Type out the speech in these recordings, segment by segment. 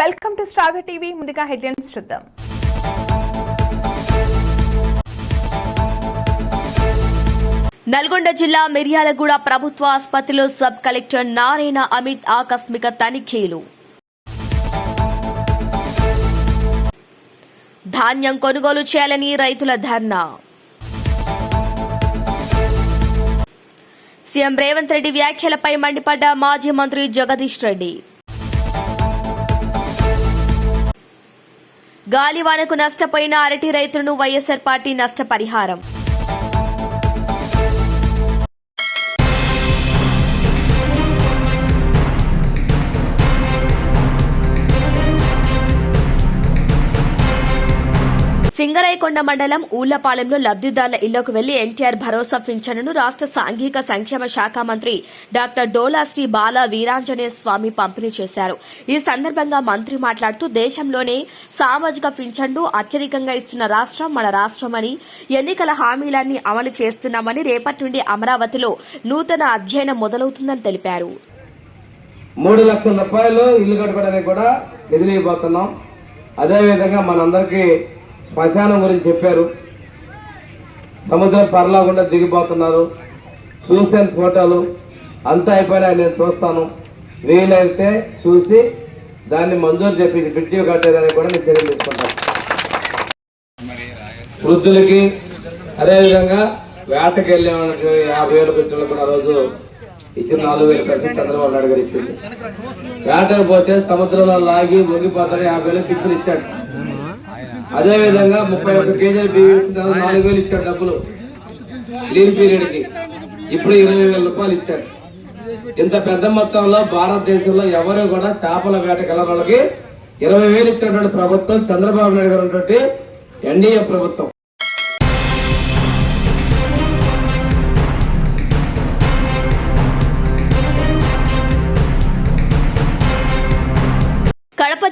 Welcome to Star TV. ముందుగా headlines చూద్దాం. నల్గొండ జిల్లా మిర్యాలగూడ ప్రభుత్వ ఆసుపత్రిలో సబ్ కలెక్టర్ నారాయణ అమిత్ ఆకస్మిక తనిఖీలు. ధాన్యం కొనుగోలు చేయాలని రైతుల ధర్నా. సీఎం రేవంత్ రెడ్డి వ్యాఖ్యలపై మండిపడ్డ మాజీ మంత్రి జగదీష్ రెడ్డి. గాలివానకు నష్టపోయిన అరటి రైతులను వైఎస్సార్ పార్టీ నష్టపరిహారం. సింగరైకొండ మండలం ఊళ్ళపాలెంలో లబ్దిదారుల ఇళ్ళకు వెళ్ళి ఎన్టీఆర్ భరోసా పింఛనును రాష్ట్ర సాంఘిక సంక్షేమ శాఖ మంత్రి డాక్టర్ డోలా శ్రీ బాల వీరాంజనేయ స్వామి పంపిణీ చేశారు. ఈ సందర్భంగా మంత్రి మాట్లాడుతూ దేశంలోనే సామాజిక పింఛన్లు అత్యధికంగా ఇస్తున్న రాష్ట్రం మన రాష్టమని ఎన్నికల హామీలన్నీ అమలు చేస్తున్నామని రేపటి నుండి అమరావతిలో నూతన అధ్యయనం మొదలవుతుందని తెలిపారు. మూడు లక్షల రూపాయలు ఇల్లు కట్టుకోవడానికి కూడా నిధులు ఇవ్వబోతున్నాం. అదేవిధంగా మనందరికీ శ్మశానం గురించి చెప్పారు. సముద్రం పర్లాకుండా దిగిపోతున్నారు. చూసాను ఫోటోలు అంతా అయిపోయినా నేను చూస్తాను. వీలైతే చూసి దాన్ని మంజూరు చెప్పి బ్రిడ్జి కట్టేదానికి కూడా నేను చర్యలు తీసుకుంటాను. వృద్ధులకి అదేవిధంగా వేటకి వెళ్ళే యాభై వేల బిడ్డలు కూడా ఆ రోజు ఇచ్చిన నాలుగు వేలు కట్టి చంద్రబాబు నాయుడు గారు ఇచ్చింది. వేటకు పోతే సముద్రంలో లాగి మునిగిపోతారు యాభై వేలు పిక్కులు ఇచ్చాడు. అదే విధంగా ముప్పై ఒక్క కేజీలు బియ్యం నాలుగు వేలు ఇచ్చాడు డబ్బులు. లీన్ పీరియడ్కి ఇప్పుడు ఇరవై వేల రూపాయలు ఇచ్చాడు ఇంత పెద్ద మొత్తంలో భారతదేశంలో ఎవరు కూడా చేపల వేట వెళ్ళని వాళ్ళకి ఇరవై వేలు ఇచ్చినటువంటి ప్రభుత్వం చంద్రబాబు నాయుడు గారు ఉన్నటువంటి ఎన్డీఏ ప్రభుత్వం.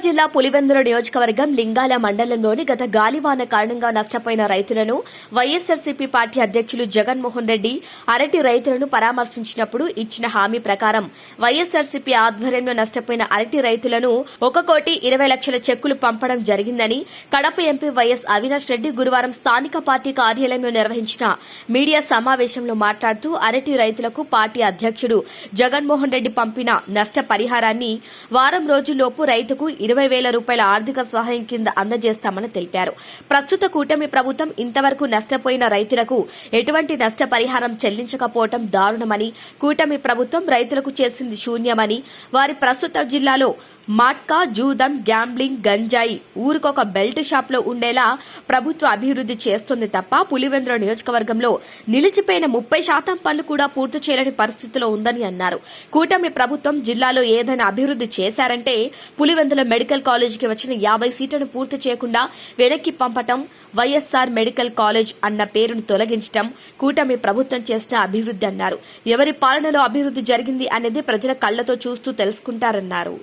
జిల్లా పులివెందుల నియోజకవర్గం లింగాల మండలంలోని గత గాలివాన కారణంగా నష్టపోయిన రైతులను వైఎస్సార్సీపీ పార్టీ అధ్యక్షులు జగన్మోహన్ రెడ్డి అరటి రైతులను పరామర్శించినప్పుడు ఇచ్చిన హామీ ప్రకారం వైఎస్సార్సీపీ ఆధ్వర్యంలో నష్టపోయిన అరటి రైతులను ఒక కోటి ఇరవై లక్షల చెక్కులు పంపడం జరిగిందని కడప ఎంపీ వైఎస్ అవినాష్ రెడ్డి గురువారం స్థానిక పార్టీ కార్యాలయంలో నిర్వహించిన మీడియా సమావేశంలో మాట్లాడుతూ అరటి రైతులకు పార్టీ అధ్యక్షుడు జగన్మోహన్ రెడ్డి పంపిన నష్ట పరిహారాన్ని వారం రోజుల్లోపు రైతుకు ఇరవై వేల రూపాయల ఆర్థిక సహాయం కింద అందజేస్తామని తెలిపారు. ప్రస్తుత కూటమి ప్రభుత్వం ఇంతవరకు నష్టపోయిన రైతులకు ఎటువంటి నష్టపరిహారం చెల్లించకపోవడం దారుణమని కూటమి ప్రభుత్వం రైతులకు చేసింది శూన్యమని వారి ప్రస్తుత జిల్లాలో మాట్కా జూదం గ్యాంబ్లింగ్ గంజాయి ఊరికొక బెల్ట్ షాప్లో ఉండేలా ప్రభుత్వ అభివృద్ధి చేస్తుంది తప్ప పులివెందుల నియోజకవర్గంలో నిలిచిపోయిన ముప్పై శాతం పనులు కూడా పూర్తి చేయలేని పరిస్థితిలో ఉందని అన్నారు. కూటమి ప్రభుత్వం జిల్లాలో ఏదైనా అభివృద్ధి చేశారంటే పులివెందుల మెడికల్ కాలేజీకి వచ్చిన యాభై సీట్లను పూర్తి చేయకుండా వెనక్కి పంపటం వైఎస్సార్ మెడికల్ కాలేజ్ అన్న పేరును తొలగించడం కూటమి ప్రభుత్వం చేసిన అభివృద్ది అన్నారు. ఎవరి పాలనలో అభివృద్ది జరిగింది అనేది ప్రజల కళ్ళతో చూస్తూ తెలుసుకుంటారన్నారు.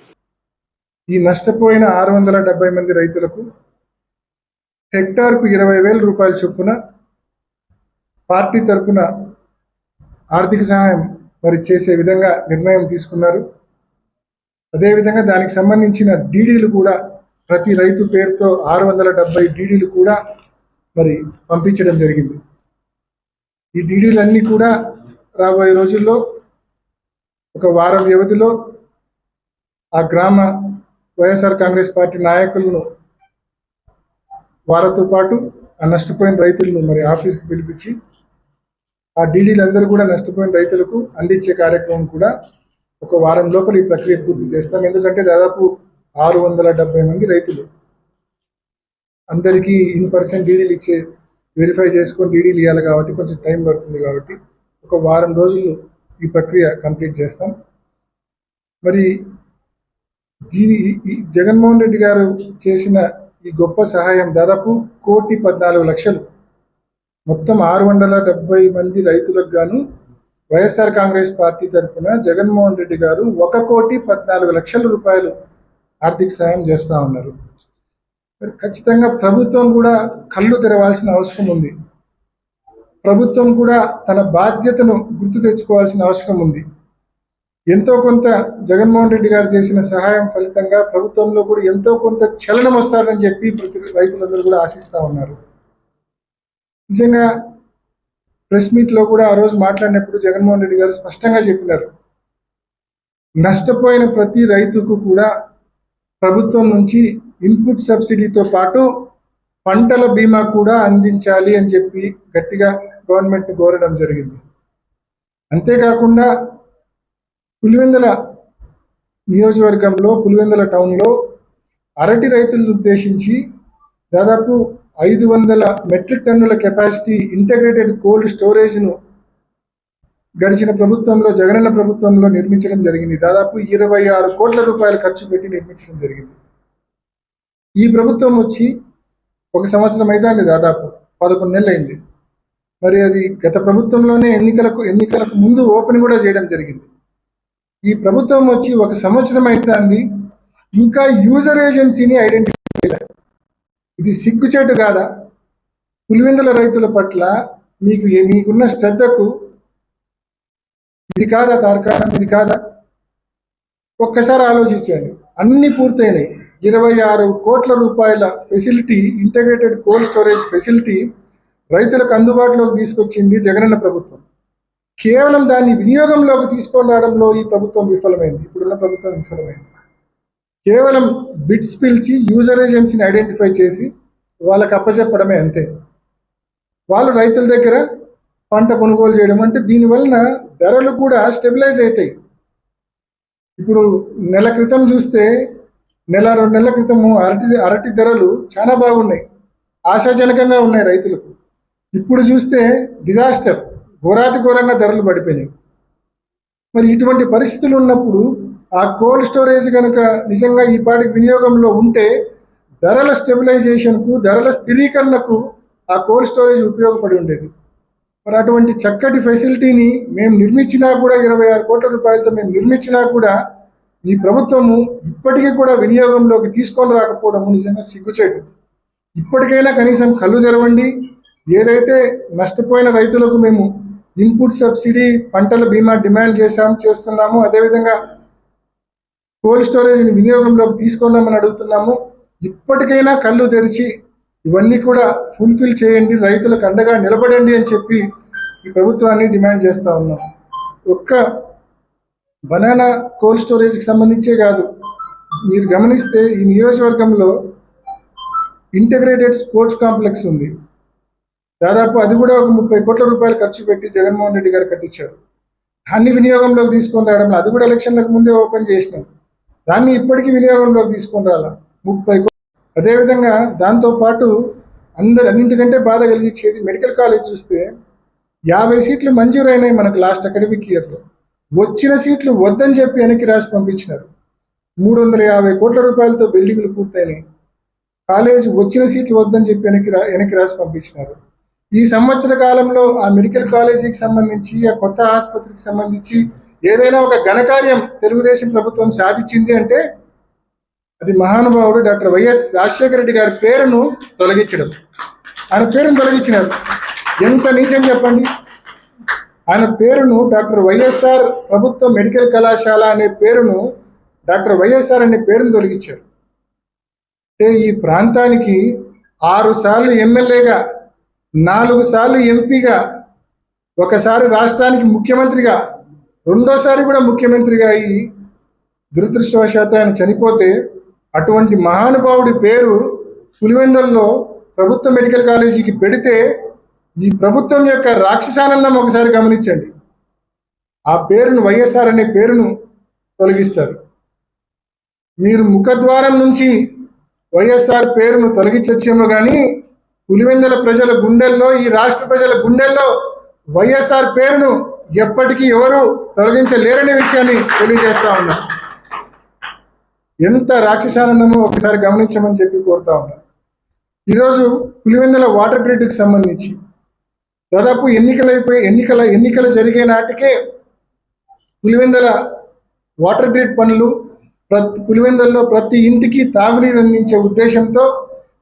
ఈ నష్టపోయిన ఆరు వందల డెబ్బై మంది రైతులకు హెక్టార్కు ఇరవై వేల రూపాయల చొప్పున పార్టీ తరపున ఆర్థిక సహాయం మరి చేసే విధంగా నిర్ణయం తీసుకున్నారు. అదేవిధంగా దానికి సంబంధించిన డీడీలు కూడా ప్రతి రైతు పేరుతో ఆరు వందల డెబ్బై డీడీలు కూడా మరి పంపించడం జరిగింది. ఈ డీడీలన్నీ కూడా రాబోయే రోజుల్లో ఒక వారం వ్యవధిలో ఆ గ్రామ వైఎస్ఆర్ కాంగ్రెస్ పార్టీ నాయకులను వారితో పాటు ఆ నష్టపోయిన రైతులను మరి ఆఫీస్కి పిలిపించి ఆ డీడీలందరూ కూడా నష్టపోయిన రైతులకు అందించే కార్యక్రమం కూడా ఒక వారం లోపల ఈ ప్రక్రియ పూర్తి చేస్తాం. ఎందుకంటే దాదాపు ఆరు వందల డెబ్బై మంది రైతులు అందరికీ ఇన్ పర్సెంట్ డీడీలు ఇచ్చే వెరిఫై చేసుకొని డీడీలు ఇవ్వాలి కాబట్టి కొంచెం టైం పడుతుంది కాబట్టి ఒక వారం రోజులు ఈ ప్రక్రియ కంప్లీట్ చేస్తాం. మరి దీని ఈ- జగన్మోహన్ రెడ్డి గారు చేసిన ఈ గొప్ప సహాయం దాదాపు కోటి పద్నాలుగు లక్షలు. మొత్తం ఆరు వందల డెబ్బై మంది రైతులకు గాను వైఎస్ఆర్ కాంగ్రెస్ పార్టీ తరఫున జగన్మోహన్ రెడ్డి గారు ఒక కోటి పద్నాలుగు లక్షల రూపాయలు ఆర్థిక సహాయం చేస్తా ఉన్నారు. మరి ఖచ్చితంగా ప్రభుత్వం కూడా కళ్ళు తెరవాల్సిన అవసరం ఉంది. ప్రభుత్వం కూడా తన బాధ్యతను గుర్తు తెచ్చుకోవాల్సిన అవసరం ఉంది. ఎంతో కొంత జగన్మోహన్ రెడ్డి గారు చేసిన సహాయం ఫలితంగా ప్రభుత్వంలో కూడా ఎంతో కొంత చలనం వస్తుందని చెప్పి ప్రతి రైతులందరూ కూడా ఆశిస్తూ ఉన్నారు. నిజంగా ప్రెస్ మీట్లో కూడా ఆ రోజు మాట్లాడినప్పుడు జగన్మోహన్ రెడ్డి గారు స్పష్టంగా చెప్పినారు. నష్టపోయిన ప్రతి రైతుకు కూడా ప్రభుత్వం నుంచి ఇన్పుట్ సబ్సిడీతో పాటు పంటల బీమా కూడా అందించాలి అని చెప్పి గట్టిగా గవర్నమెంట్ కోరడం జరిగింది. అంతేకాకుండా పులివెందుల నియోజకవర్గంలో పులివెందుల టౌన్లో అరటి రైతులను ఉద్దేశించి దాదాపు ఐదు వందల మెట్రిక్ టన్నుల కెపాసిటీ ఇంటగ్రేటెడ్ కోల్డ్ స్టోరేజ్ను గడిచిన ప్రభుత్వంలో జగనన్న ప్రభుత్వంలో నిర్మించడం జరిగింది. దాదాపు ఇరవై ఆరు కోట్ల రూపాయలు ఖర్చు పెట్టి నిర్మించడం జరిగింది. ఈ ప్రభుత్వం వచ్చి ఒక సంవత్సరం అయితే దాదాపు పదకొండు నెలలు అయింది. మరి అది గత ప్రభుత్వంలోనే ఎన్నికలకు ఎన్నికలకు ముందు ఓపెన్ కూడా చేయడం జరిగింది. ఈ ప్రభుత్వం వచ్చి ఒక సంవత్సరం అవుతుంది ఇంకా యూజర్ ఏజెన్సీని ఐడెంటిఫై ఇది సిగ్గుచేటు కాదా? పులివెందుల రైతుల పట్ల మీకు మీకున్న శ్రద్ధకు ఇది కాదా తార్కాణం? ఇది కాదా? ఒక్కసారి ఆలోచించండి. అన్ని పూర్తయినాయి. ఇరవై ఆరు కోట్ల రూపాయల facility integrated cold storage facility రైతులకు అందుబాటులోకి తీసుకొచ్చింది జగనన్న ప్రభుత్వం. కేవలం దాన్ని వినియోగంలోకి తీసుకొని రావడంలో ఈ ప్రభుత్వం విఫలమైంది. ఇప్పుడున్న ప్రభుత్వం విఫలమైంది. కేవలం బిట్స్ పిలిచి యూజర్ ఏజెన్సీని ఐడెంటిఫై చేసి వాళ్ళకి అప్పచెప్పడమే అంతే. వాళ్ళు రైతుల దగ్గర పంట కొనుగోలు చేయడం అంటే దీనివలన ధరలు కూడా స్టెబిలైజ్ అవుతాయి. ఇప్పుడు నెల క్రితం చూస్తే నెల రెండు నెలల క్రితము అరటి అరటి ధరలు చాలా బాగున్నాయి. ఆశాజనకంగా ఉన్నాయి రైతులకు. ఇప్పుడు చూస్తే డిజాస్టర్. ఘోరాతి ఘోరంగా ధరలు పడిపోయినాయి. మరి ఇటువంటి పరిస్థితులు ఉన్నప్పుడు ఆ కోల్డ్ స్టోరేజ్ కనుక నిజంగా ఈ పాటి వినియోగంలో ఉంటే ధరల స్టెబిలైజేషన్కు ధరల స్థిరీకరణకు ఆ కోల్డ్ స్టోరేజ్ ఉపయోగపడి ఉండేది. మరి అటువంటి చక్కటి ఫెసిలిటీని మేము నిర్మించినా కూడా ఇరవై ఆరు కోట్ల రూపాయలతో మేము నిర్మించినా కూడా ఈ ప్రభుత్వము ఇప్పటికీ కూడా వినియోగంలోకి తీసుకొని రాకపోవడం నిజంగా సిగ్గుచేటు. ఇప్పటికైనా కనీసం కళ్ళు తెరవండి. ఏదైతే నష్టపోయిన రైతులకు మేము ఇన్పుట్ సబ్సిడీ పంటల బీమా డిమాండ్ చేశాము చేస్తున్నాము. అదేవిధంగా కోల్డ్ స్టోరేజ్ని వినియోగంలోకి తీసుకున్నామని అడుగుతున్నాము. ఇప్పటికైనా కళ్ళు తెరిచి ఇవన్నీ కూడా ఫుల్ఫిల్ చేయండి రైతులకు అండగా నిలబడండి అని చెప్పి ఈ ప్రభుత్వాన్ని డిమాండ్ చేస్తూ ఉన్నాం. ఒక్క బనానా కోల్డ్ స్టోరేజ్కి సంబంధించే కాదు. మీరు గమనిస్తే ఈ నియోజకవర్గంలో ఇంటగ్రేటెడ్ స్పోర్ట్స్ కాంప్లెక్స్ ఉంది. దాదాపు అది కూడా ఒక ముప్పై కోట్ల రూపాయలు ఖర్చు పెట్టి జగన్మోహన్ రెడ్డి గారు కట్టించారు. దాన్ని వినియోగంలోకి తీసుకొని రావడంలో అది కూడా ఎలక్షన్లకు ముందే ఓపెన్ చేసినాం. దాన్ని ఇప్పటికీ వినియోగంలోకి తీసుకొని రాలా. ముప్పై అదేవిధంగా దాంతో పాటు అందరు అన్నింటికంటే బాధ కలిగించేది మెడికల్ కాలేజ్ చూస్తే యాభై సీట్లు మంజూరైనాయి మనకు లాస్ట్ అకాడమిక్ ఇయర్లో. వచ్చిన సీట్లు వద్దని చెప్పి వెనక్కి రాసి పంపించినారు. మూడు వందల యాభై కోట్ల రూపాయలతో బిల్డింగ్లు పూర్తయినాయి. కాలేజ్ వచ్చిన సీట్లు వద్దని చెప్పి వెనక్కి రా వెనక్కి రాసి పంపించినారు. ఈ సంవత్సర కాలంలో ఆ మెడికల్ కాలేజీకి సంబంధించి ఆ కొత్త ఆసుపత్రికి సంబంధించి ఏదైనా ఒక ఘనకార్యం తెలుగుదేశం ప్రభుత్వం సాధించింది అంటే అది మహానుభావుడు డాక్టర్ వైఎస్ రాజశేఖర రెడ్డి గారి పేరును తొలగించడం. ఆయన పేరును తొలగించినారు. ఎంత నీచం చెప్పండి. ఆయన పేరును డాక్టర్ వైఎస్ఆర్ ప్రభుత్వ మెడికల్ కళాశాల అనే పేరును డాక్టర్ వైఎస్ఆర్ అనే పేరును తొలగించారు. అంటే ఈ ప్రాంతానికి ఆరు సార్లు ఎమ్మెల్యేగా నాలుగు సార్లు ఎంపీగా ఒకసారి రాష్ట్రానికి ముఖ్యమంత్రిగా రెండోసారి కూడా ముఖ్యమంత్రిగా అయి దురదృష్టవశాత్తు ఆయన చనిపోతే అటువంటి మహానుభావుడి పేరు పులివెందుల్లో ప్రభుత్వ మెడికల్ కాలేజీకి పెడితే ఈ ప్రభుత్వం యొక్క రాక్షసానందం ఒకసారి గమనించండి. ఆ పేరును వైఎస్ఆర్ అనే పేరును తొలగిస్తారు. మీరు ముఖద్వారం నుంచి వైఎస్ఆర్ పేరును తొలగించచ్చేమో కానీ పులివెందుల ప్రజల గుండెల్లో ఈ రాష్ట్ర ప్రజల గుండెల్లో వైఎస్ఆర్ పేరును ఎప్పటికీ ఎవరు తొలగించలేరనే విషయాన్ని తెలియజేస్తా ఉన్నా. ఎంత రాక్షసానందమో ఒకసారి గమనించమని చెప్పి కోరుతా ఉన్నా. ఈరోజు పులివెందుల వాటర్ గ్రిడ్కి సంబంధించి దాదాపు ఎన్నికలైపోయి ఎన్నికల ఎన్నికలు జరిగే నాటికే పులివెందుల వాటర్ గ్రిడ్ పనులు ప్రతి పులివెందుల్లో ప్రతి ఇంటికి తాగునీరు అందించే ఉద్దేశంతో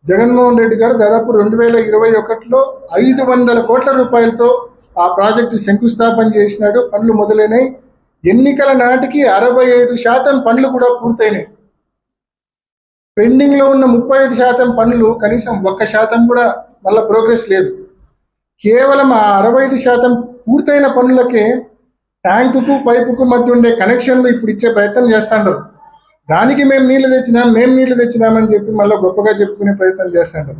జగన్మోహన్ రెడ్డి గారు దాదాపు రెండు వేల ఇరవై ఒకటిలో ఐదు వందల కోట్ల రూపాయలతో ఆ ప్రాజెక్టు శంకుస్థాపన చేసినాడు. పనులు మొదలైనవి ఎన్నికల నాటికి అరవై ఐదు శాతం పనులు కూడా పూర్తయినాయి. పెండింగ్లో ఉన్న ముప్పై ఐదు శాతం పనులు కనీసం ఒక్క శాతం కూడా మళ్ళీ ప్రోగ్రెస్ లేదు. కేవలం ఆ అరవై ఐదు శాతం పూర్తయిన పనులకే ట్యాంకుకు పైపుకు మధ్య ఉండే కనెక్షన్లు ఇప్పుడు ఇచ్చే ప్రయత్నం చేస్తాండ్రు దానికి మేము నీళ్ళు తెచ్చినాం మేము నీళ్ళు తెచ్చినామని చెప్పి మళ్ళీ గొప్పగా చెప్పుకునే ప్రయత్నం చేస్తాడు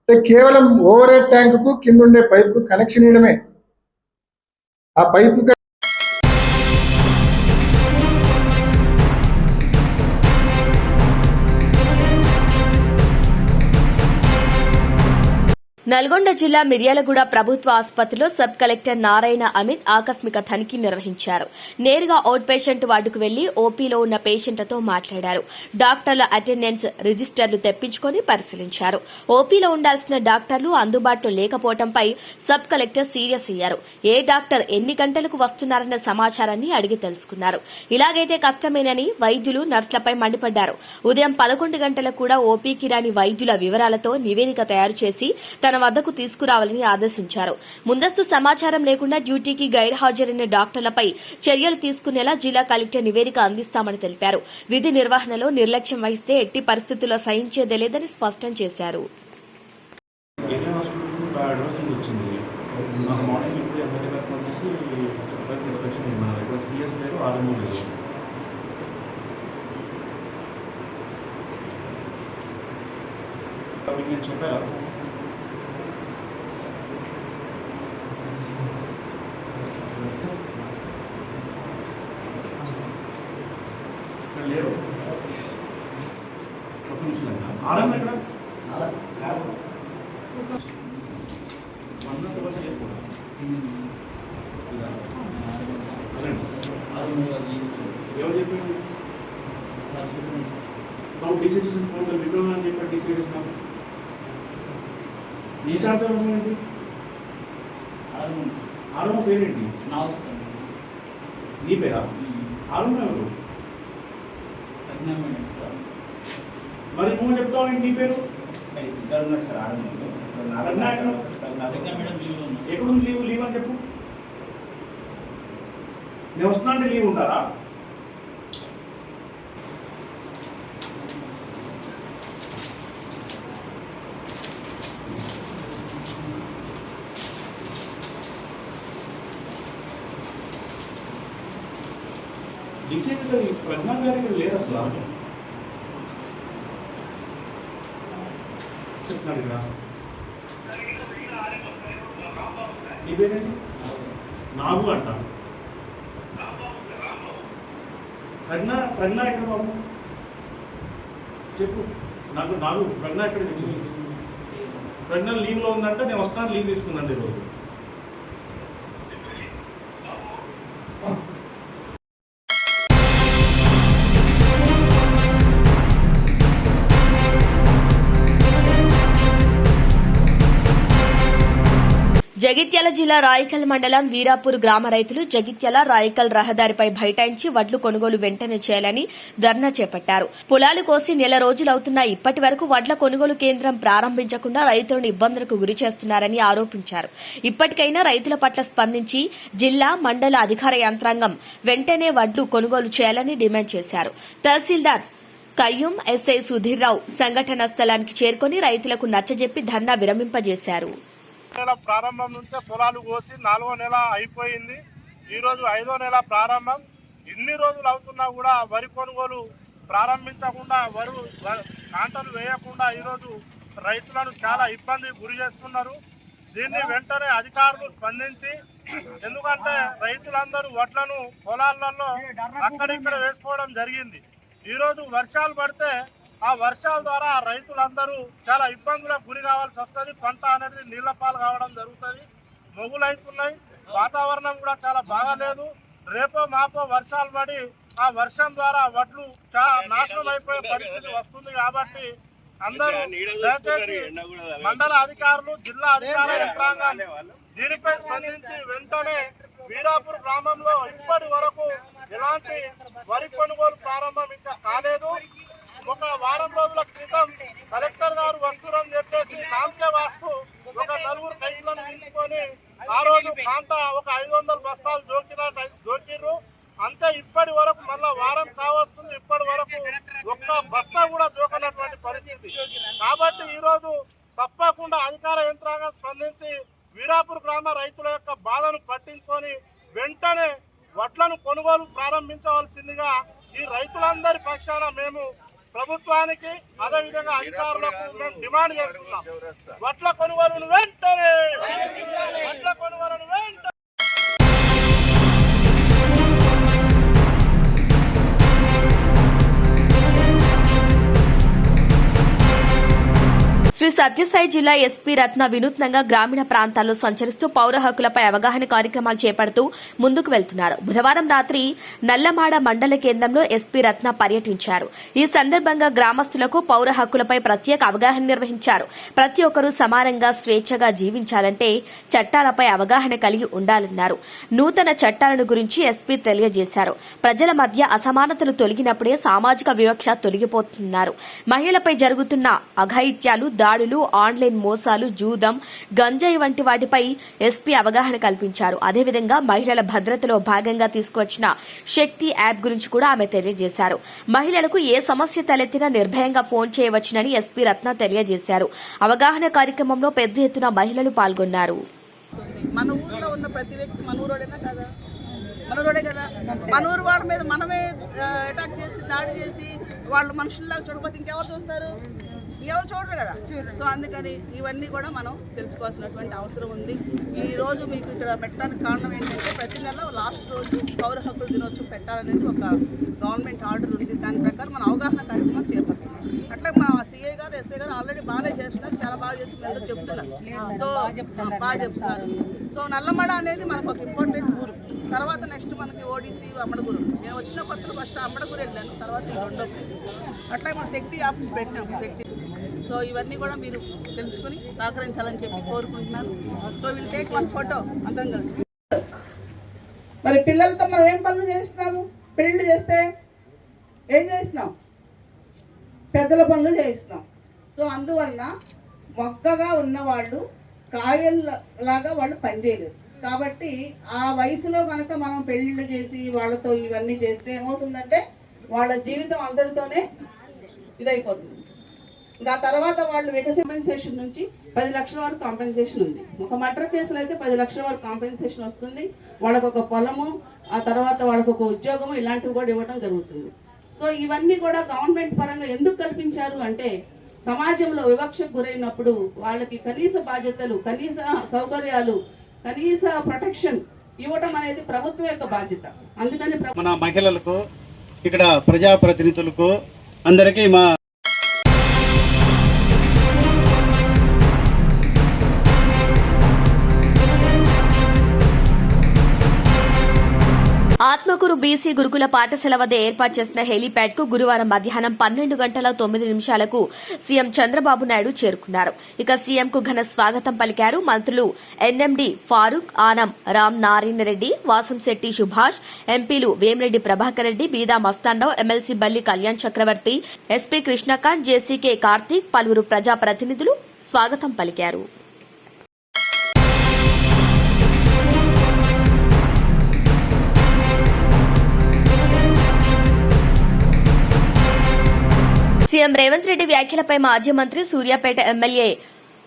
అంటే కేవలం ఓవర్ హెడ్ ట్యాంకుకు కింద ఉండే పైపుకు కనెక్షన్ ఇవ్వడమే. ఆ పైపు నల్గొండ జిల్లా మిర్యాలగూడ ప్రభుత్వ ఆసుపత్రిలో సబ్ కలెక్టర్ నారాయణ అమిత్ ఆకస్మిక తనిఖీ నిర్వహించారు. నేరుగా అవుట్ పేషెంట్ వార్డుకు వెళ్ళి ఓపీలో ఉన్న పేషెంట్లతో మాట్లాడారు. డాక్టర్ల అటెండెన్స్ రిజిస్టర్లు తెప్పించుకొని పరిశీలించారు. ఓపీలో ఉండాల్సిన డాక్టర్లు అందుబాటులో లేకపోవడంపై సబ్ కలెక్టర్ సీరియస్ అయ్యారు. ఏ డాక్టర్ ఎన్ని గంటలకు వస్తున్నారన్న సమాచారాన్ని అడిగి తెలుసుకున్నారు. ఇలాగైతే కష్టమేనని వైద్యులు నర్సులపై మండిపడ్డారు. ఉదయం పదకొండు గంటలకు కూడా ఓపీకి రాని వైద్యుల వివరాలతో నివేదిక తయారు చేసి తన వద్దకు తీసుకురావాలని ఆదేశించారు. ముందస్తు సమాచారం లేకుండా డ్యూటీకి గైర్హాజరైన డాక్టర్లపై చర్యలు తీసుకునేలా జిల్లా కలెక్టర్ నివేదిక అందిస్తామని తెలిపారు. విధి నిర్వహణలో నిర్లక్ష్యం వహిస్తే ఎట్టి పరిస్థితుల్లో సహించేదే లేదని స్పష్టం చేశారు. నాకు మార్నింగ్ ఇప్పుడు గారు ఫోన్ చేసి సర్ప్రైజ్ ఇన్స్పెక్షన్ మన దగ్గర సిఎస్ ఆర్ఎంఓ నేను నీ చార్జ్ ఏంటి ఆరమ్మ పేరేంటి? నీ పేరా? ఆరమ్మ ఎవరు? మరి నువ్వు చెప్తావు నీ పేరు? ఎక్కడుంది లీవ్? లీవ్ అని చెప్పు. నేను వస్తున్నా అంటే లీవ్ ఉంటారా డిసైడ్ ప్రజ్ఞాన్ గారు ఇక్కడ లేరు అసలు చెప్తున్నాడు ఇక్కడ నీ పేరేంటి? నాగు అంట ప్రజ్ఞ ప్రజ్ఞ ఎక్కడ బాబు? చెప్పు. నాకు నాగు ప్రజ్ఞ ఎక్కడ? చెప్పు ప్రజ్ఞ లీవ్లో ఉందంటే నేను వస్తాను లీవ్ తీసుకుందండి ఈరోజు. జగిత్యాల జిల్లా రాయకల్ మండలం వీరాపూర్ గ్రామ రైతులు జగిత్యాల రాయకల్ రహదారిపై బైఠాయించి వడ్లు కొనుగోలు వెంటనే చేయాలని ధర్నా చేపట్టారు. పొలాలు కోసి నెల రోజులవుతున్నా ఇప్పటి వరకు వడ్ల కొనుగోలు కేంద్రం ప్రారంభించకుండా రైతులను ఇబ్బందులకు గురి చేస్తున్నారని ఆరోపించారు. ఇప్పటికైనా రైతుల పట్ల స్పందించి జిల్లా మండల అధికార యంత్రాంగం వెంటనే వడ్లు కొనుగోలు చేయాలని డిమాండ్ చేశారు. తహసీల్దార్ కయ్యూం ఎస్ఐ సుధీర్రావు సంఘటనా స్థలానికి చేరుకుని రైతులకు నచ్చజెప్పి ధర్నా విరమింపజేశారు. నెల ప్రారంభం నుంచే పొలాలు కోసి నాలుగో నెల అయిపోయింది. ఈరోజు ఐదో నెల ప్రారంభం. ఇన్ని రోజులు అవుతున్నా కూడా వరి కొనుగోలు ప్రారంభించకుండా వరు వ- కాంటలు వేయకుండా ఈరోజు రైతులను చాలా ఇబ్బంది గురి చేస్తున్నారు. దీన్ని వెంటనే అధికారులు స్పందించి ఎందుకంటే రైతులందరూ వడ్లను పొలాలలో అక్కడిక్కడ వేసుకోవడం జరిగింది. ఈరోజు వర్షాలు పడితే ఆ వర్షాల ద్వారా రైతులందరూ చాలా ఇబ్బందులకు గురి కావాల్సి వస్తుంది. పంట అనేది నీళ్ళ పాలు కావడం జరుగుతుంది. మొగులైతున్నాయి వాతావరణం కూడా చాలా బాగాలేదు రేపో మాపో వర్షాలు పడి ఆ వర్షం ద్వారా వడ్లు చాలా నాశనం అయిపోయే పరిస్థితి వస్తుంది కాబట్టి అందరూ దయచేసి మండల అధికారులు జిల్లా అధికార యంత్రాంగం దీనిపై స్పందించి వెంటనే వీరాపూర్ గ్రామంలో ఇప్పటి వరకు ఎలాంటి వరి కొనుగోలు ప్రారంభం ఇంకా కాలేదు. ఒక వారం రోజుల క్రితం కలెక్టర్ గారు వస్తున్నారని చెప్పేసి నామకే వాస్తు ఒక నలుగురు రైతులను తీసుకొని ఆ రోజు కాంత ఒక ఐదు వందల బస్తాలు జోకిన జోకిర్రు. అంతే ఇప్పటి వరకు మళ్ళా వారం కావస్తుంది ఇప్పటి వరకు ఒక్క బస్తా కూడా జోకనటువంటి పరిస్థితి. కాబట్టి ఈ రోజు తప్పకుండా అధికార యంత్రాంగం స్పందించి వీరాపూర్ గ్రామ రైతుల యొక్క బాధను పట్టించుకొని వెంటనే వడ్లను కొనుగోలు ప్రారంభించవలసిందిగా ఈ రైతులందరి పక్షాన మేము ప్రభుత్వానికి అదే విధంగా అధికారులకు మేము డిమాండ్ చేస్తున్నాం. వడ్ల కొనుగోలును వెంటనే వడ్ల కొనుగోలును వెంటనే శ్రీ సత్యసాయి జిల్లా ఎస్పీ రత్న వినూత్నంగా గ్రామీణ ప్రాంతాల్లో సంచరిస్తూ పౌర హక్కులపై అవగాహన కార్యక్రమాలు చేపడుతూ ముందుకు వెళ్తున్నారు. బుధవారం రాత్రి నల్లమాడ మండల కేంద్రంలో ఎస్పీ రత్న పర్యటించారు. ఈ సందర్భంగా గ్రామస్తులకు పౌర హక్కులపై ప్రత్యేక అవగాహన నిర్వహించారు. ప్రతి ఒక్కరూ సమానంగా స్వేచ్ఛగా జీవించాలంటే చట్టాలపై అవగాహన కలిగి ఉండాలన్నారు. నూతన చట్టాలను గురించి ఎస్పీ తెలియజేశారు. ప్రజల మధ్య అసమానతలు తొలగినప్పుడే సామాజిక వివక్ష తొలగిపోతున్నారు. మహిళలపై జరుగుతున్న అఘాయిత్యాలు దాడులు ఆన్లైన్ మోసాలు జూదం గంజాయి వంటి వాటిపై ఎస్పీ అవగాహన కల్పించారు. అదేవిధంగా మహిళల భద్రతలో భాగంగా తీసుకువచ్చిన శక్తి యాప్ గురించి కూడా ఆమె తెలియజేశారు. మహిళలకు ఏ సమస్య తలెత్తినా నిర్భయంగా ఫోన్ చేయవచ్చునని ఎస్పీ రత్న తెలియజేశారు. అవగాహన కార్యక్రమంలో పెద్ద ఎత్తున మహిళలు పాల్గొన్నారు. మన ఊర్లో ఉన్న ప్రతి వ్యక్తి మన ఊరోడేనా కదా? మన ఊరోడే కదా? మన ఊరు వాళ్ళ మీద మనమే అటాక్ చేసి దాడి చేసి వాళ్ళు మనుషుల్లాగా చూడకపోతే ఇంకెవరు చూస్తారు? ఎవరు చూడరు కదా? సో అందుకని ఇవన్నీ కూడా మనం తెలుసుకోవాల్సినటువంటి అవసరం ఉంది. ఈ రోజు మీకు ఇక్కడ పెట్టడానికి కారణం ఏంటంటే ప్రతి నెల లాస్ట్ రోజు పౌర హక్కుల దినోత్సవం పెట్టాలనేది ఒక గవర్నమెంట్ ఆర్డర్ ఉంది. దాని ప్రకారం మన అవగాహన కార్యక్రమం చేపట్టాం అట్లా మన సిఐ గారు ఎస్ఐ గారు ఆల్రెడీ బాగానే చేస్తున్నారు చాలా బాగా చేసి మేము చెప్తున్నారు సో బాగా చెప్తున్నారు. సో నల్లమడ అనేది మనకు ఒక ఇంపార్టెంట్ ఊరు. తర్వాత నెక్స్ట్ మనకి ఓడిసి అమ్మడగురు. నేను వచ్చిన కొత్తలు ఫస్ట్ అమ్మడగురు వెళ్ళాను తర్వాత ఈ రెండో ప్లేస్ అట్లా మన శక్తి యాప్ పెట్టాం శక్తి. సో ఇవన్నీ కూడా మీరు తెలుసుకుని సహకరించాలని చెప్పి కోరుకుంటున్నాను. So will take one photo అందరం కలిసి. మరి పిల్లలతో మనం ఏం పనులు చేస్తున్నాము? పెళ్ళిళ్ళు చేస్తే ఏం చేస్తున్నాం? పెద్దల పనులు చేయిస్తున్నాం సో అందువలన మొక్కగా ఉన్నవాళ్ళు కాయల్లాగా వాళ్ళు పనిచేయలేరు. కాబట్టి ఆ వయసులో కనుక మనం పెళ్ళిళ్ళు చేసి వాళ్ళతో ఇవన్నీ చేస్తే ఏమవుతుందంటే వాళ్ళ జీవితం అందరితోనే ఇదైపోతుంది. ఇంకా తర్వాత వాళ్ళు వికసింపెన్సేషన్ నుంచి పది లక్షల వరకు కాంపెన్సేషన్ ఉంది. ఒక మర్డర్ కేసులో అయితే పది లక్షల వరకు కాంపెన్సేషన్ వస్తుంది. వాళ్ళకు ఒక పొలము ఆ తర్వాత వాళ్ళకు ఒక ఉద్యోగము ఇలాంటివి కూడా ఇవ్వడం జరుగుతుంది. సో ఇవన్నీ కూడా గవర్నమెంట్ పరంగా ఎందుకు కల్పించారు అంటే సమాజంలో వివక్షకు గురైనప్పుడు వాళ్ళకి కనీస బాధ్యతలు కనీస సౌకర్యాలు కనీస ప్రొటెక్షన్ ఇవ్వటం అనేది ప్రభుత్వం యొక్క బాధ్యత. అందుకని మన మహిళలకు ఇక్కడ ప్రజాప్రతినిధులకు అందరికీ మా బీసీ గురుకుల పాఠశాల వద్ద ఏర్పాటు చేసిన హెలీప్యాడ్కు గురువారం మధ్యాహ్నం పన్నెండు గంటల తొమ్మిది నిమిషాలకు సీఎం చంద్రబాబు నాయుడు చేరుకున్నారు. ఇక సీఎం కు ఘన స్వాగతం పలికారు మంత్రులు ఎన్ఎండి ఫారూక్ ఆనం రామ్ నారాయణ రెడ్డి వాసంశెట్టి సుభాష్ ఎంపీలు Vemireddy Prabhakar Reddy Beeda మస్తాండవ్ MLC Balli Kalyan Chakravarthi SP Krishnakanth JCK Karthik పలువురు ప్రజాప్రతినిధులు స్వాగతం పలికారు. సీఎం రేవంత్ రెడ్డి వ్యాఖ్యలపై మాజీ మంత్రి సూర్యాపేట ఎమ్మెల్యే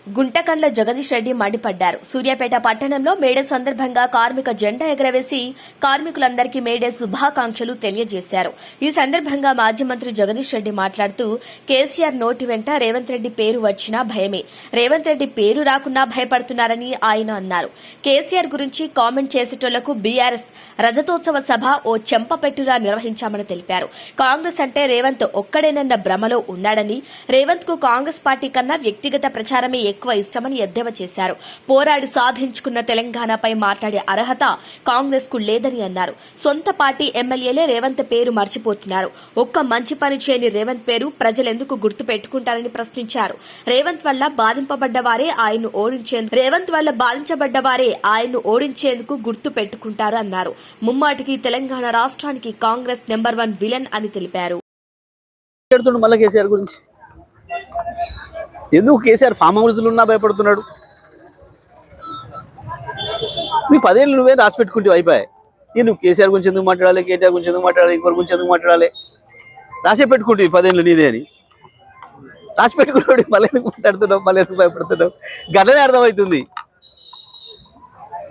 గుంటకండ్ల జగదీష్ రెడ్డి మండిపడ్డారు. సూర్యాపేట పట్టణంలో మేడే సందర్భంగా కార్మిక జెండా ఎగరవేసి కార్మికులందరికీ మేడే శుభాకాంక్షలు తెలియజేశారు. ఈ సందర్భంగా మాజీ మంత్రి జగదీష్ రెడ్డి మాట్లాడుతూ కేసీఆర్ నోటి వెంట రేవంత్ రెడ్డి పేరు వచ్చినా భయమే. రేవంత్ రెడ్డి పేరు రాకున్నా భయపడుతున్నారని ఆయన అన్నారు. కేసీఆర్ గురించి కామెంట్ చేసేటోళ్ళకు బీఆర్ఎస్ రజతోత్సవ సభ ఓ చెంపపెట్టులా నిర్వహించామని తెలిపారు. కాంగ్రెస్ అంటే రేవంత్ ఒక్కడేనన్న భ్రమలో ఉన్నాడని రేవంత్కు కాంగ్రెస్ పార్టీ కన్నా వ్యక్తిగత ప్రచారమే ఎక్కువ ఇష్టమని ఎద్దేవా చేశారు. పోరాడి సాధించుకున్న తెలంగాణపై మాట్లాడే అర్హత కాంగ్రెస్కు లేదని అన్నారు. సొంత పార్టీ ఎమ్మెల్యేలే రేవంత్ పేరు మర్చిపోతున్నారు. ఒక్క మంచి పని చేయని రేవంత్ పేరు ప్రజలెందుకు గుర్తు పెట్టుకుంటారని ప్రశ్నించారు. రేవంత్ వల్ల బాధింపబడ్డ వారే ఆయన్ను ఓడించేందుకు రేవంత్ వల్ల బాధించబడ్డ వారే ఆయన్ను ఓడించేందుకు గుర్తు పెట్టుకుంటారు అన్నారు. ముమ్మాటికి తెలంగాణ రాష్ట్రానికి కాంగ్రెస్ నెంబర్ వన్ విలన్ అని తెలిపారు. మళ్ళీ కేసీఆర్ గురించి. ఎందుకు కేసీఆర్ ఫామ్ హౌస్లు ఉన్నా భయపడుతున్నాడు? నీ పదేళ్ళు నువ్వే రాసి పెట్టుకుంటే అయిపోయాయి. ఈ నువ్వు కేసీఆర్ గురించి ఎందుకు మాట్లాడాలి కేటీఆర్ గురించి ఎందుకు మాట్లాడాలి ఇంకొకరి గురించి ఎందుకు మాట్లాడాలి? రాసి పెట్టుకుంటే పదేళ్ళు నీదే అని. రాసి పెట్టుకున్నాడు మళ్ళీ ఎందుకు మాట్లాడుతున్నావు మళ్ళీ ఎందుకు భయపడుతున్నావు? గట్లనే అర్థమవుతుంది.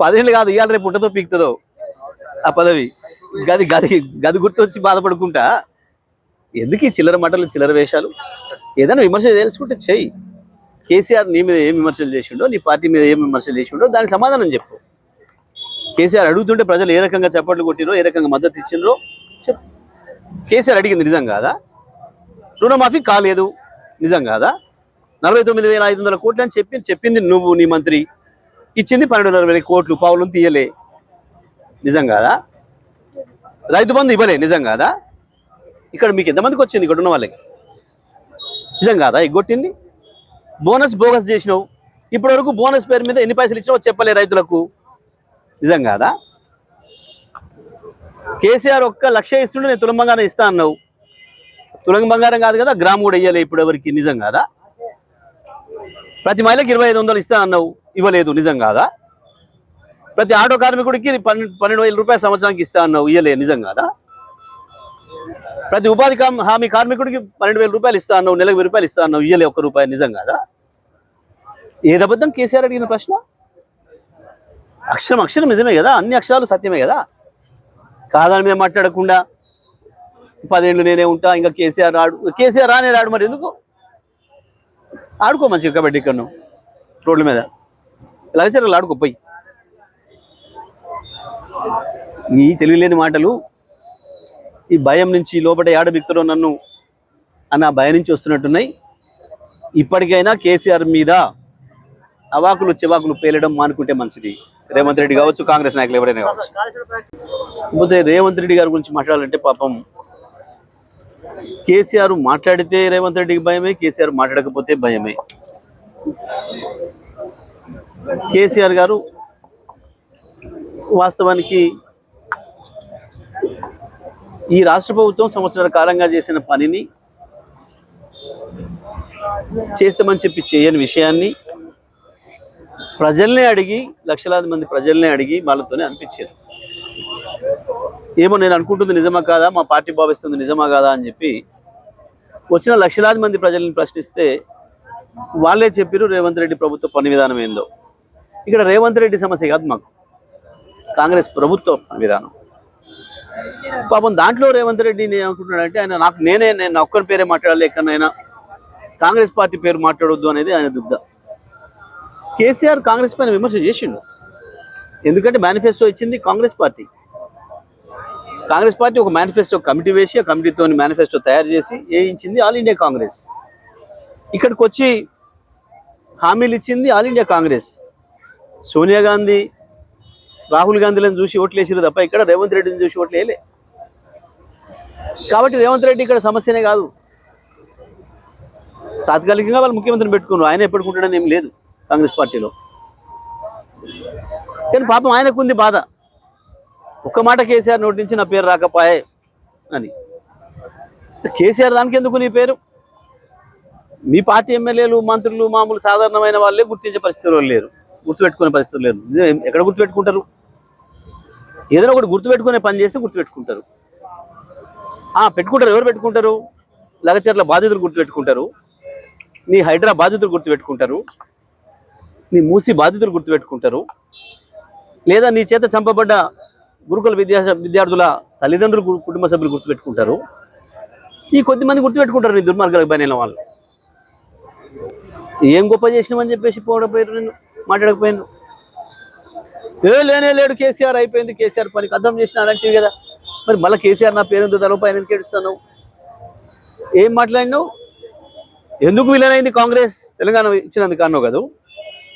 పదేళ్ళు కాదు ఇవాళ రేపు ఉంటుందో పీక్తుందో? ఆ పదవి. గది గది గది గుర్తొచ్చి బాధపడుకుంటా? ఎందుకు ఈ చిల్లర మాటలు చిల్లర వేషాలు? ఏదైనా విమర్శ తెలుసుకుంటే చెయ్యి. కేసీఆర్ నీ మీద ఏం విమర్శలు చేసిండో నీ పార్టీ మీద ఏం విమర్శలు చేసిండో దానికి సమాధానం చెప్పు. కేసీఆర్ అడుగుతుంటే ప్రజలు ఏ రకంగా చప్పట్లు కొట్టినో ఏ రకంగా మద్దతు ఇచ్చిండ్రో చెప్పు. కేసీఆర్ అడిగింది నిజం కాదా? రుణమాఫీ కాలేదు. నిజం కాదా? నలభై తొమ్మిది వేల ఐదు వందల కోట్లు అని చెప్పి చెప్పింది నువ్వు నీ మంత్రి. ఇచ్చింది పన్నెండున్నర వేల కోట్లు పావులు తీయలే. నిజం కాదా? రైతు బంధు ఇవ్వలే. నిజం కాదా? ఇక్కడ మీకు ఎంతమందికి వచ్చింది? ఇక్కడ ఉన్న వాళ్ళకి. నిజం కాదా? ఎగ్గొట్టింది? బోనస్ బోగస్ చేసినావు. ఇప్పటి వరకు బోనస్ పేరు మీద ఎన్ని పైసలు ఇచ్చినావు చెప్పలే రైతులకు. నిజం కాదా? కేసీఆర్ ఒక్క లక్ష ఇస్తుండే నేను తులం బంగారం ఇస్తా అన్నావు. తులం బంగారం కాదు కదా గ్రామ్ కూడా ఇయ్యలే ఇప్పుడు ఎవరికి నిజం కాదా? ప్రతి మహిళకి ఇరవై ఐదు వందలు ఇస్తా అన్నావు ఇవ్వలేదు నిజం కాదా? ప్రతి ఆటో కార్మికుడికి పన్నెండు పన్నెండు వేల రూపాయల సంవత్సరానికి ఇస్తా అన్నావు ఇయ్యలే నిజం కాదా? ప్రతి ఉపాధి హామీ కార్మికుడికి పన్నెండు వేల రూపాయలు ఇస్తా అన్నావు నెలకు వెయ్యి రూపాయలు ఇస్తా అన్నావు ఇయ్యలే ఒక్క రూపాయి నిజం కాదా? ఏదబద్ధం కేసీఆర్ అడిగిన ప్రశ్న? అక్షరం అక్షరం నిజమే కదా. అన్ని అక్షరాలు సత్యమే కదా. కాదాని మీద మాట్లాడకుండా పదేళ్ళు నేనే ఉంటా ఇంకా కేసీఆర్ రాడు. కేసీఆర్ రానే రాడు మరి ఎందుకు? ఆడుకో మంచిగా కబడ్డీ ఇక్కడ నువ్వు రోడ్ల మీద. ఇలా సరే ఆడుకో పోయి. ఈ తెలియలేని మాటలు ఈ భయం నుంచి లోపల ఏడబిక్తులో నన్ను అన్న భయం నుంచి వస్తున్నట్టున్నాయి. ఇప్పటికైనా కేసీఆర్ మీద అవాకులు చివాకులు పేలడం మానుకుంటే మంచిది. రేవంత్ రెడ్డి కావచ్చు కాంగ్రెస్ నాయకులు ఎవరైనా కావచ్చు. కాకపోతే రేవంత్ రెడ్డి గారి గురించి మాట్లాడాలంటే పాపం కేసీఆర్ మాట్లాడితే రేవంత్ రెడ్డికి భయమే కేసీఆర్ మాట్లాడకపోతే భయమే. కేసీఆర్ గారు వాస్తవానికి ఈ రాష్ట్ర ప్రభుత్వం సంవత్సరాల కాలంగా చేసిన పనిని చేస్తామని చెప్పి చేయని విషయాన్ని ప్రజల్నే అడిగి లక్షలాది మంది ప్రజల్నే అడిగి వాళ్ళతోనే అనిపించారు ఏమో నేను అనుకుంటుంది నిజమా కాదా మా పార్టీ భావిస్తుంది నిజమా కాదా అని చెప్పి వచ్చిన లక్షలాది మంది ప్రజల్ని ప్రశ్నిస్తే వాళ్ళే చెప్పారు రేవంత్ రెడ్డి ప్రభుత్వ పని విధానం ఏందో. ఇక్కడ రేవంత్ రెడ్డి సమస్య కాదు మాకు. కాంగ్రెస్ ప్రభుత్వ పని విధానం. పాపం దాంట్లో రేవంత్ రెడ్డి నేను అనుకుంటున్నాడంటే ఆయన నాకు నేనే నేను ఒక్కరి పేరే మాట్లాడాలి ఎక్కడైనా కాంగ్రెస్ పార్టీ పేరు మాట్లాడొద్దు అనేది ఆయన దుగ్ధ. కేసీఆర్ కాంగ్రెస్ పైన విమర్శ చేసిండు. ఎందుకంటే మేనిఫెస్టో ఇచ్చింది కాంగ్రెస్ పార్టీ. కాంగ్రెస్ పార్టీ ఒక మేనిఫెస్టో కమిటీ వేసి ఆ కమిటీతో మేనిఫెస్టో తయారు చేసి వేయించింది ఆల్ ఇండియా కాంగ్రెస్ ఇక్కడికి వచ్చి హామీలు ఇచ్చింది ఆల్ ఇండియా కాంగ్రెస్ సోనియా గాంధీ రాహుల్ గాంధీలను చూసి ఓట్లు వేసారు తప్ప ఇక్కడ రేవంత్ రెడ్డిని చూసి ఓట్లు వేయలే. కాబట్టి రేవంత్ రెడ్డి ఇక్కడ సమస్యనే కాదు. తాత్కాలికంగా వాళ్ళు ముఖ్యమంత్రిని పెట్టుకున్నారు. ఆయన ఎప్పటికుంటాడని ఏం లేదు. కాంగ్రెస్ పార్టీలో. కానీ పాపం ఆయనకుంది బాధ. ఒక్క మాట కేసీఆర్ నోటి నుంచి నా పేరు రాకపాయే అని. కేసీఆర్ దానికి ఎందుకు నీ పేరు? మీ పార్టీ ఎమ్మెల్యేలు మంత్రులు మామూలు సాధారణమైన వాళ్ళే గుర్తించే పరిస్థితుల్లో లేరు. గుర్తుపెట్టుకునే పరిస్థితులు లేరు. ఎక్కడ గుర్తుపెట్టుకుంటారు? ఏదైనా ఒకటి గుర్తుపెట్టుకునే పని చేస్తే గుర్తుపెట్టుకుంటారు. ఆ, పెట్టుకుంటారు. ఎవరు పెట్టుకుంటారు? లగచర్ల బాధితులు గుర్తుపెట్టుకుంటారు. నీ హైడ్రా బాధితులు గుర్తుపెట్టుకుంటారు. నీ మూసి బాధితులు గుర్తుపెట్టుకుంటారు. లేదా నీ చేత చంపబడ్డ గురుకుల విద్యా విద్యార్థుల తల్లిదండ్రులు కుటుంబ సభ్యులు గుర్తుపెట్టుకుంటారు. ఈ కొద్ది మంది గుర్తుపెట్టుకుంటారు నీ దుర్మార్గాలకు బయన వాళ్ళు. ఏం గొప్ప చేసినామని చెప్పేసి పోవడపోయారు నేను మాట్లాడకపోయాను ఏ లేనే లేడు కేసీఆర్ అయిపోయింది కేసీఆర్ పనికి అర్థం చేసిన అలాంటివి కదా. మరి మళ్ళీ కేసీఆర్ నా పేరు తల పైన ఎందుకు ఏడుస్తాను ఏం మాట్లాడినావు? ఎందుకు విలన్ కాంగ్రెస్? తెలంగాణ ఇచ్చినందుకు అన్నావు కదా?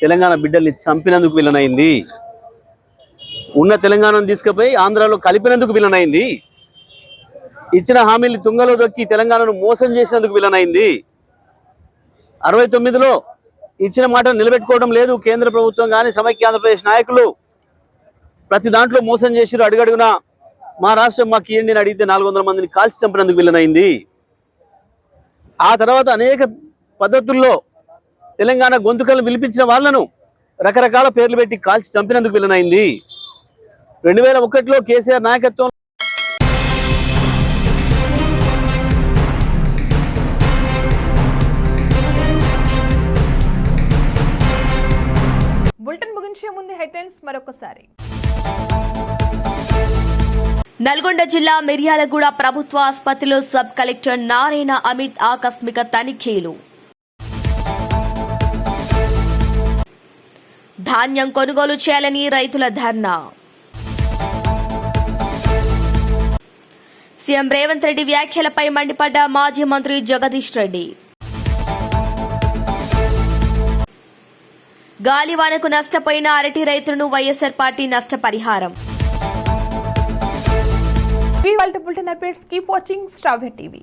తెలంగాణ బిడ్డల్ని చంపినందుకు విలనైంది. ఉన్న తెలంగాణను తీసుకుపోయి ఆంధ్రాలో కలిపినందుకు విలనైంది. ఇచ్చిన హామీలు తుంగలో దొక్కి తెలంగాణను మోసం చేసినందుకు విలనైంది. అరవై తొమ్మిదిలో ఇచ్చిన మాట నిలబెట్టుకోవడం లేదు. కేంద్ర ప్రభుత్వం కానీ సమైక్య ఆంధ్రప్రదేశ్ నాయకులు ప్రతి దాంట్లో మోసం చేసిరు అడుగడుగున మా రాష్ట్రం మాకు ఇవ్వండి అని అడిగితే నాలుగు వందల మందిని కాల్చి చంపినందుకు విలనైంది. ఆ తర్వాత అనేక పద్ధతుల్లో తెలంగాణ గొంతుకలను విలిపించిన వాళ్ళను రకరకాల పేర్లు పెట్టి కాల్చి చంపినందుకు విలనైంది రెండు వేల ఒకటిలో కేసీఆర్ నాయకత్వం బులెటిన్ ముగించే ముందు హెడ్లైన్స్ మరొకసారి. నల్గొండ జిల్లా మిర్యాలగూడ ప్రభుత్వ ఆసుపత్రిలో సబ్ కలెక్టర్ నారాయణ అమిత్ ఆకస్మిక తనిఖీలు. ధాన్యం కొనుగోలు చేయాలని రైతుల ధర్నా. సీఎం రేవంత్ రెడ్డి వ్యాఖ్యలపై మండిపడ్డ మాజీ మంత్రి జగదీష్ రెడ్డి. గాలివానకు నష్టపోయిన అరటి రైతులను వైఎస్ఆర్ పార్టీ నష్టపరిహారం. టీవీ